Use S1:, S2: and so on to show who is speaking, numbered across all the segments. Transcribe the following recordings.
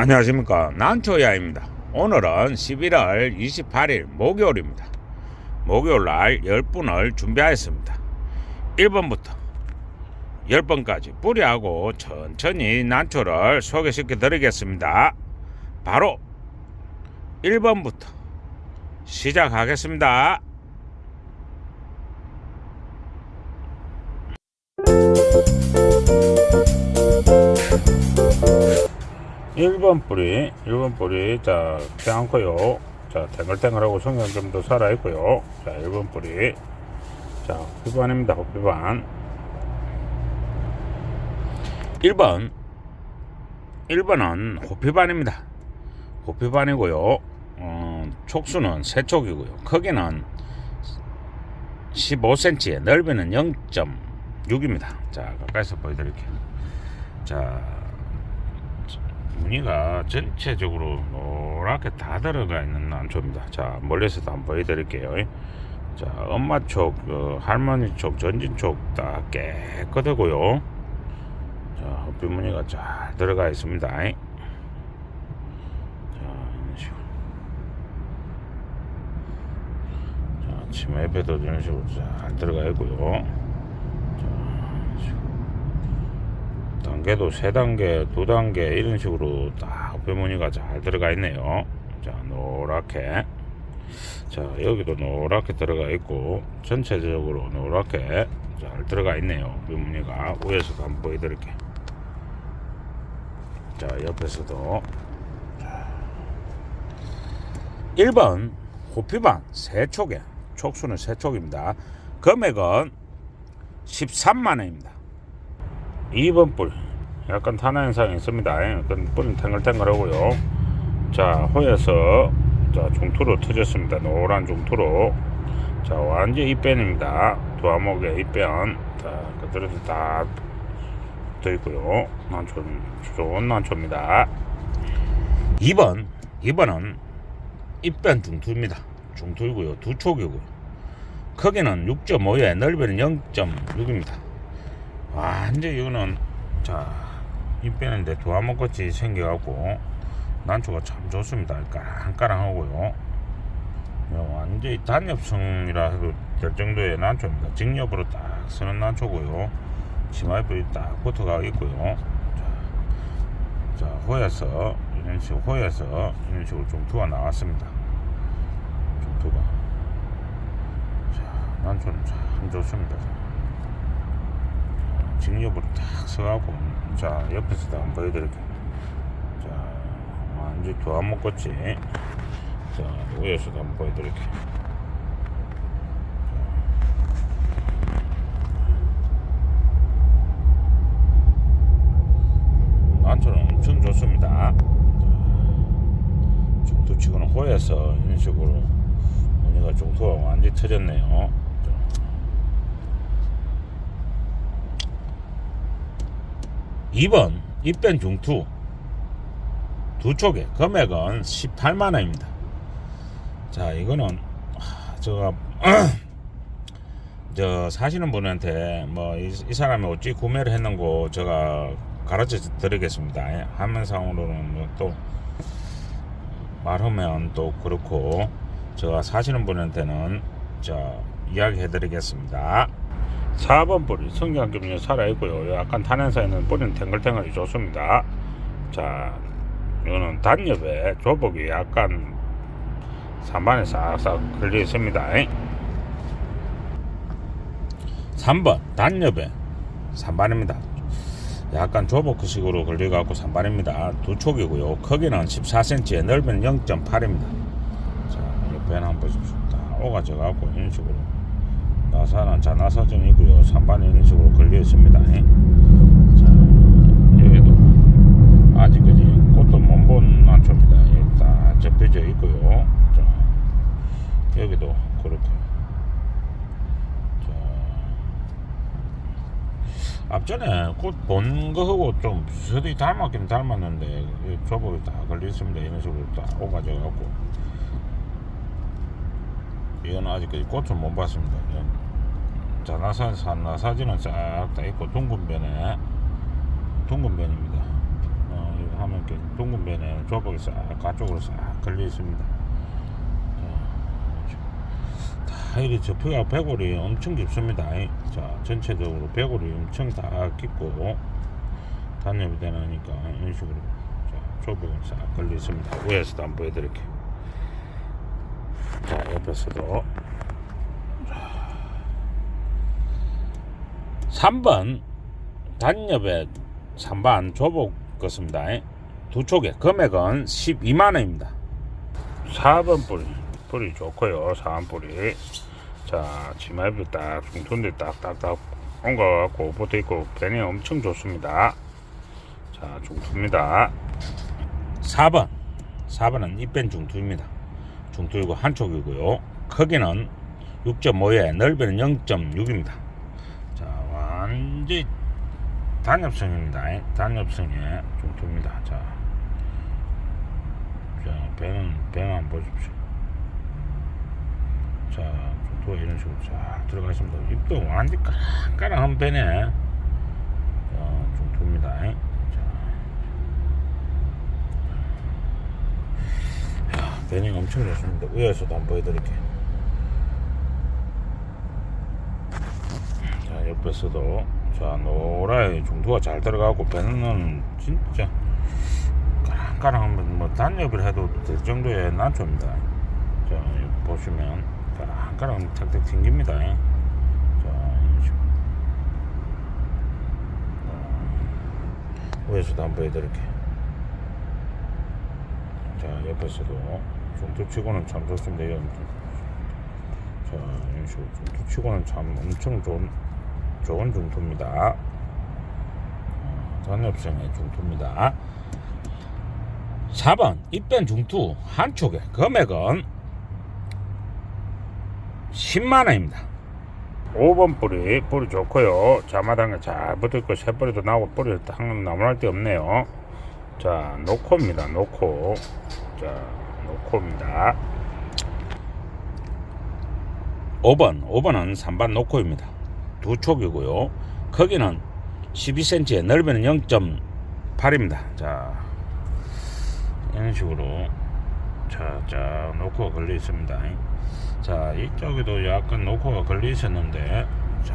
S1: 안녕하십니까. 난초야입니다. 오늘은 11월 28일 목요일입니다. 목요일날 10분을 준비하였습니다. 1번부터 10번까지 뿌리하고 천천히 난초를 소개시켜 드리겠습니다. 바로 1번부터 시작하겠습니다 1번 뿌리, 1번 뿌리, 자, 짱고요. 자, 탱글탱글하고 성형 좀 더 살아있고요. 자, 1번 뿌리. 자, 호피반입니다, 호피반. 1번. 1번은 호피반입니다. 호피반이고요. 어, 촉수는 세촉이고요. 크기는 15cm, 넓이는 0.6입니다. 자, 가까이서 보여드릴게요. 자, 무늬가 전체적으로 노랗게 다 들어가 있는 난초입니다. 자, 멀리서도 한번 보여드릴게요. 자, 엄마 쪽, 어, 할머니 쪽, 전진 쪽다 깨끗하고요. 자, 헛빛 무늬가 잘 들어가 있습니다. 자, 이런 식으로. 자, 치마 옆에도 이런 식으로 잘 들어가 있고요. 자, 이런 식으로. 단계도 세 단계, 두 단계 이런 식으로 딱 헛배무늬가 잘 들어가 있네요. 자, 노랗게. 자, 여기도 노랗게 들어가 있고 전체적으로 노랗게 잘 들어가 있네요. 헛배무늬가 위에서도 한번 보여드릴게요. 자, 옆에서도. 자. 1번 호피반 세촉에 촉수는 세촉입니다. 금액은 13만 원입니다. 2번 뿔. 약간 탄화 현상이 있습니다. 그 뿔은 탱글탱글하고요. 자 호에서 자 중투로 터졌습니다. 노란 중투로. 자 완전 입변입니다. 두 암흑의 입변. 자 그대로 다 붙어있고요. 난초 좋은 난초입니다. 2번 2번은 입변 중투입니다. 중투이고요. 두 촉이고요. 크기는 6.5에 넓이는 0.6입니다 완전 이거는 자 입 빼는데 두화목같이 생겨갖고 난초가 참 좋습니다. 까랑까랑하고요. 완전히 단엽성이라 해도 될 정도의 난초입니다. 직엽으로 딱 쓰는 난초고요. 치마잎이 딱 붙어가 있고요. 자, 자 호에서 이런 식으로 호에서 이런 식으로 중투가 나왔습니다. 중투가 자 난초는 참 좋습니다 직립으로 딱 서갖고 자 옆에서도 한번 보여드릴게요. 자 완전 교환 먹겠지? 자 위에서도 한번 보여드릴게요. 난초는 엄청 좋습니다. 중투치고는 호에서 이런 식으로 무늬가 중투가 완전히 터졌네요 2번 입변 중투 두 쪽에 금액은 18만 원입니다. 자 이거는 하, 제가 저 사시는 분한테 뭐이 사람이 어찌 구매를 했는고 제가 가르쳐 드리겠습니다. 예, 화면상으로는 뭐또 말하면 또 그렇고 제가 사시는 분한테는 자 이야기 해 드리겠습니다. 4번 뿌리 성경학교문이 살아있고요. 약간 탄현사에는 뿌리는 탱글탱글이 좋습니다. 자 이거는 단엽에 조복이 약간 산반에 싹싹 걸려 있습니다. 3번 단엽에 산반입니다. 약간 조복식으로 걸려갖고 산반입니다. 두 촉이고요. 크기는 14cm 넓이는 0.8입니다. 자 옆에는 한번 보십시오. 다 오가져갖고 이런 식으로 나사는 자나사정이고요. 산반이 이런 식으로 걸려 있습니다. 예. 자, 여기도 아직까지 꽃도 못본 난초입니다. 예, 다 접혀져 있고요. 자, 여기도 그렇고. 자, 앞전에 꽃 본 거하고 좀 비슷히 닮았긴 닮았는데 조복이 다 걸려 있습니다. 이런 식으로 다 오가져 갖고. 이건 아직까지 꽃을 못 봤습니다. 자나사 산나사지는 싹 다 있고 둥근변에 둥근변입니다. 어, 이거 하면 이렇게 둥근 변에 조복이 싹 가쪽으로 싹 걸려 있습니다. 자, 타일이 접히가 배골이 엄청 깊습니다. 자, 전체적으로 배골이 엄청 다 깊고 단엽이 되니까 이런 식으로 자, 조복이 싹 걸려 있습니다. 위에서도 한번 보여드릴게요. 자, 옆에서도 3번 단엽에 3반 조복 것입니다. 두 쪽에 금액은 12만 원입니다. 4번 뿌리 뿌리 좋고요. 4번 뿌리 자 치마입이 딱 중tun데 딱딱딱 온 거 같고 붙어 있고 변이 엄청 좋습니다. 자 중투입니다. 4번 4번은 입변 중투입니다. 중투이고 한쪽이고요. 크기는 6.5에 넓이는 0.6입니다. 자 완전 단엽성입니다. 단엽성의 중투입니다. 자, 자 배는 배만 보십시오. 자 중투가 이런 식으로 쫙 들어가 있습니다. 입도 완전 까랑까랑한 배네. 자 중투입니다. 자, 야, 배는 엄청 좋습니다. 위에서도 한번 보여드릴게요. 자 옆에서도 자 노라에 중도가 잘 들어가고 배는 진짜 까랑까랑하면 뭐 단엽을 해도 될 정도의 난초입니다 자 여기 보시면 까랑까랑 탁탁 튕깁니다 위에서도 한번 보여드릴게요 자 옆에서도 중도 치고는 참 좋습니다. 자 이런 식으로 중도 치고는 참 엄청 좋은 좋은 중투입니다. 어, 단엽성의 중투입니다. 4번 입변 중투 한쪽에 금액은 10만원입니다. 5번 뿌리 뿌리 좋고요. 자마당에 잘 붙어있고 새뿌리도 나오고 뿌리 항상 나무랄 데 없네요. 자 노코입니다. 노코 자 노코입니다. 5번 5번은 3반 노코입니다. 두 촉이고요. 크기는 12cm에 넓이는 0.8입니다. 자, 이런 식으로 자, 자, 노코가 걸려 있습니다. 자, 이쪽에도 약간 노코가 걸려 있었는데, 자,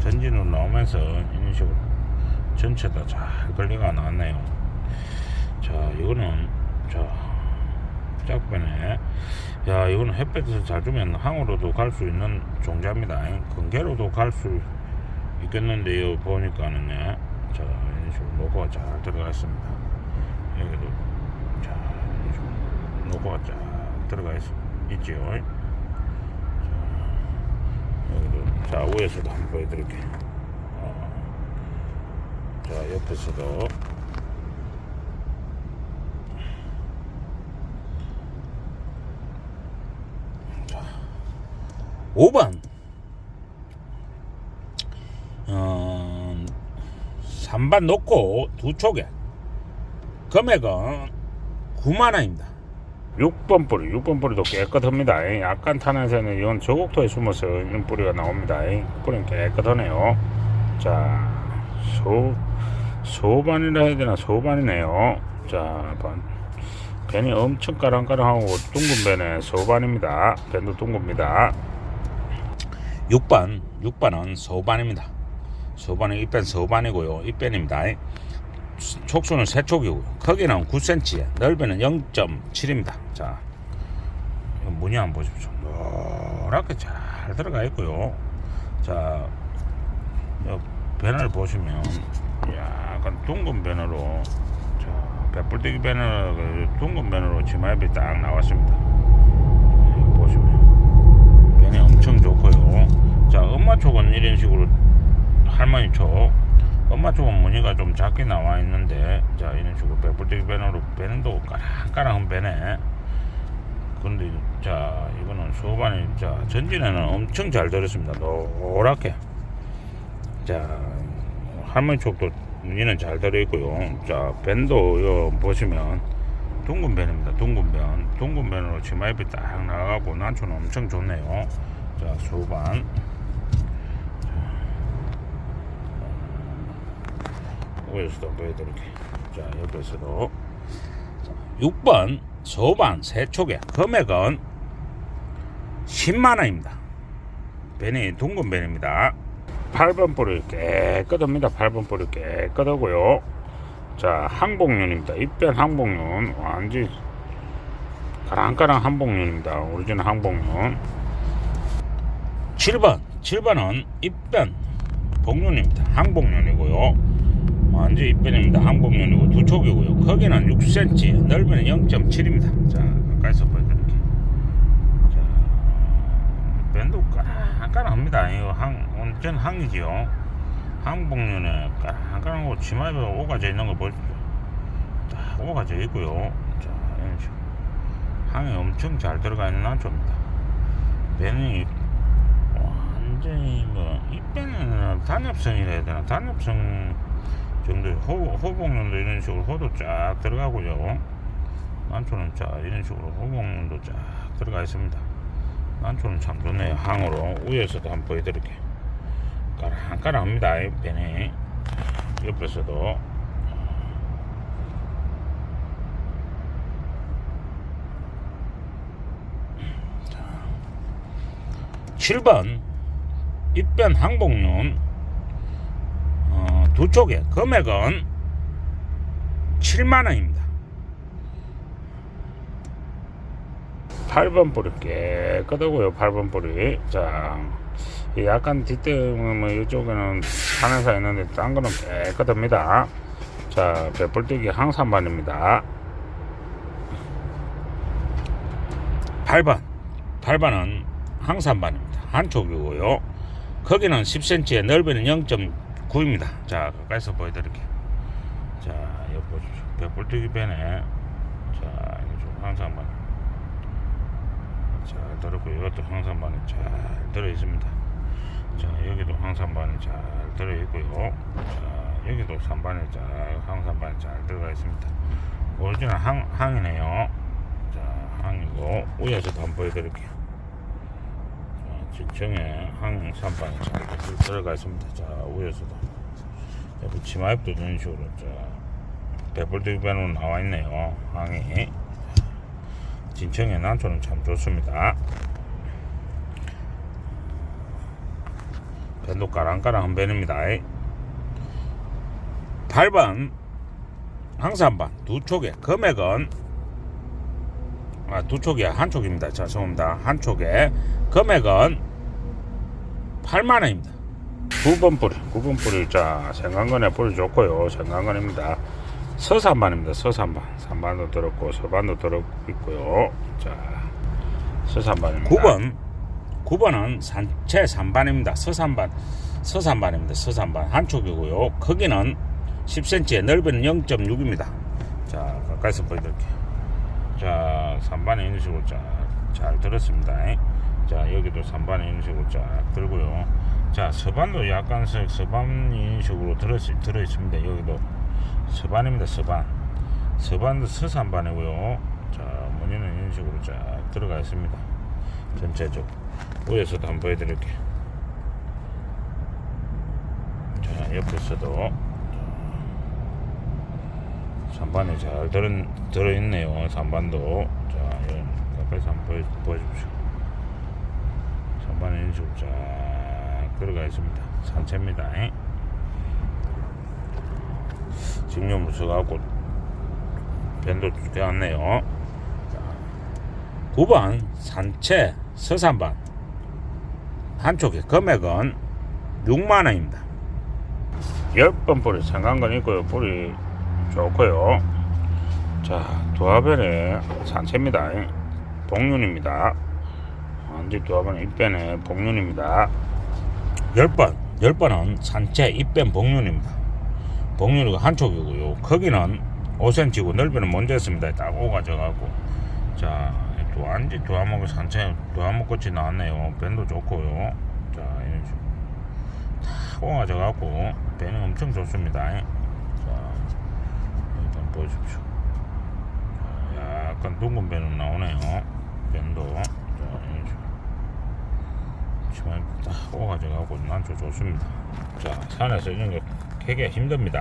S1: 전진으로 나오면서 이런 식으로 전체 다 잘 걸려가 나왔네요. 자, 이거는 자, 짝변에. 야 이거는 햇볕에서 잘 주면 항으로도 갈 수 있는 종자입니다. 근계로도 갈 수 있겠는데요 보니까는요 자 이런 식으로 노고가 잘 들어가 있습니다. 여기도 자 이런 식으로 노고가 잘 들어가 있, 있지요. 자, 여기도 자 위에서도 한번 보여드릴게요. 어, 자 옆에서도 5번. 어, 3반 놓고 두 촉에 금액은 9만원입니다. 6번 뿌리 6번 뿌리도 깨끗합니다. 약간 탄에서는 이건 저곡토에 숨어서 이런 뿌리가 나옵니다. 뿌리는 깨끗하네요. 자 소, 소반이라 해야 되나? 소반이네요. 자 반. 벤이 엄청 까랑까랑하고 둥근 벤의 소반입니다. 벤도 둥근입니다 6번 6번은 소반입니다. 소반은 입변 소반이고요. 입변입니다. 촉수는 세 촉이고요. 크기는 9cm 넓이는 0.7입니다. 자 무늬 한번 보십시오. 노랗게 잘 들어가 있고요. 자 배너를 보시면 약간 둥근 배너로 자 배불떼기 배너 그 둥근 배너로 치마입이 딱 나왔습니다. 여기 보시면 자 엄마 쪽은 이런 식으로 할머니 쪽. 엄마 쪽은 무늬가 좀 작게 나와 있는데 자 이런 식으로 배불떼기 배너로 배는도 까랑까랑한 배네. 근데 자 이거는 소반이 자 전진에는 엄청 잘 들었습니다. 노랗게. 자 할머니 쪽도 무늬는 잘 들어있고요. 자 밴도 이거 보시면 둥근 밴입니다. 둥근 밴. 둥근 밴으로 치마잎이 딱 나가고 난초는 엄청 좋네요. 자 소반 한번 보여드릴게요 자 자, 여기서도. 6번 소반 세촉에 금액은 10만원입니다. 벤이 둥근 벤입니다. 8번 볼이 깨끗합니다. 8번 볼이 깨끗하고요. 자, 항복륜입니다. 입변 항복륜. 완전 가랑가랑 항복륜입니다. 오리지널 항복륜. 7번. 7번은 입변 복륜입니다. 항복륜이고요. 완전 입변입니다. 항복륜이고 두 촉이고요. 크기는 6cm, 넓이는 0.7입니다. 자, 가까이서 보여드릴게요. 자, 밴도 까랑까랑합니다. 이거 항, 완전 항이지요. 항복륜에 까랑까랑 거 치마에 오가져 있는 거 보십시오. 자, 오가져 있고요. 자, 이런 식으로. 항이 엄청 잘 들어가 있는 난초입니다. 배는 완전히 뭐 이때는 단엽성이라 해야 되나 단엽성 호, 호복륜도 이런 식으로 호도 쫙 들어가고요. 난초는 자 이런 식으로 호복륜도 쫙 들어가 있습니다. 난초는 참 좋네요. 항으로 위에서도 한번 보여드릴게요. 까랑까랑합니다 이 배는 옆에서도. 7번 입변 항복륜 어, 두 쪽에 금액은 7만 원입니다 8번 볼이 깨끗하고요 8번 볼이 자이 약간 뒷등은 뭐 이쪽에는 산에서 있는데 딴 거는 깨끗합니다 자 배불뛰기 항산반입니다 8번 8번은 항산반입니다. 한쪽이고요. 크기는 10cm에 넓이는 0.9입니다. 자, 가까이서 보여드릴게요. 자, 여기 보십시오. 배불뜨기 배네. 자, 이쪽 항산반. 잘 들었고, 이것도 항산반이 잘 들어 있습니다. 자, 여기도 항산반이 잘 들어 있고요. 자, 여기도 산반이 잘, 항산반이 잘 들어가 있습니다. 오리지널 항, 항이네요. 자, 항이고, 위에서도 한번 보여드릴게요. 직정에 항산반이 잘 들어가 있습니다. 자, 위에서도. 옆에 치마입도 이런 식으로, 자, 배불뚝 배로 나와 있네요. 항이. 진청의 난초는 참 좋습니다. 밴도 까랑까랑한 밴입니다. 8번 항산반 두 촉에 금액은 아, 두 촉이야 한 촉입니다. 죄송합니다. 한 촉에 금액은 8만 원입니다. 9번 뿌리, 9번 뿌리 자 생강건에 뿌리 좋고요. 생강건입니다. 서산반입니다. 서산반, 산반도 들었고 서반도 들어 있고요. 자 서산반입니다. 9번, 9번은 산채 산반입니다. 서산반, 서산반입니다. 서산반 한 촉이고요. 크기는 10cm에 넓이는 0.6입니다. 자 가까이서 보여드릴게요. 자 3반에 이런 식으로 쫙잘 들었습니다. 자 여기도 3반에 이런 식으로 쫙 들고요. 자 서반도 약간 서- 서반 이런 식으로 들어, 들어 있습니다. 여기도 서반입니다 서반. 서반도 서산반이고요. 자 무늬는 이런 식으로 쫙 들어가 있습니다. 전체적 위에서도 한번 보여드릴게요. 자 옆에서도 3반에 잘 들어, 들어있네요. 3반도. 자, 이런, 가까이서 한번 보여, 보여 주십시오. 3반에 이런 식으로 쫙 들어가 있습니다. 산채입니다. 직료물 써갖고 밴도 되었네요. 9번 산채 서산반 한쪽에 금액은 6만원입니다. 10번 뿌리 생강건 있고요. 뿌리 좋고요. 자, 두화변의 산채입니다. 복륜입니다. 완전 두화변의 입변의 복륜입니다. 10번, 10번은 산채 입변 복륜입니다. 복륜이고 한쪽이고요. 크기는 5cm고 넓이는 먼저 했습니다. 딱 오가져가고. 자, 또 완전 두화목의 산채, 두화목꽃이 나왔네요. 밴도 좋고요. 자, 이런 식으로. 딱 오가져가고, 배는 엄청 좋습니다. 보십시오. 자, 약간 둥근 배는 나오네요. 밴도. 자, 이런 식으로. 치마 딱 오가져가고 난초 좋습니다. 자, 산에서 이런 게 캐기가 힘듭니다.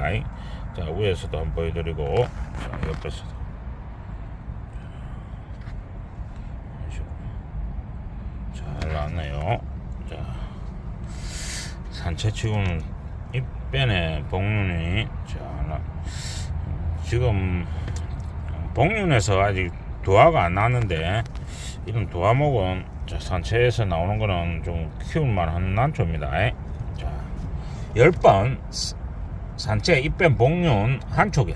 S1: 자 위에서도 한번 보여드리고 자 옆에서도. 잘 나왔네요. 자 산채치고는 입변에 복륜이 자 나- 지금 복륜에서 아직 도화가 안 나왔는데 이런 도화목은 자, 산채에서 나오는 거는 좀 키울만한 난초입니다. 자, 10번 산채 입변 복륜 한 촉에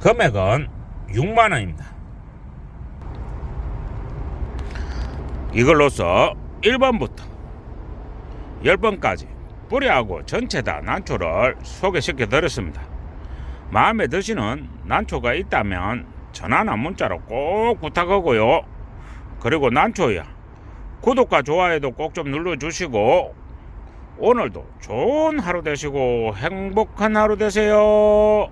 S1: 금액은 6만 원입니다. 이걸로서 1번부터 10번까지 뿌리하고 전체 다 난초를 소개시켜 드렸습니다. 마음에 드시는 난초가 있다면 전화나 문자로 꼭 부탁하고요. 그리고 난초야 구독과 좋아요도 꼭 좀 눌러주시고 오늘도 좋은 하루 되시고 행복한 하루 되세요.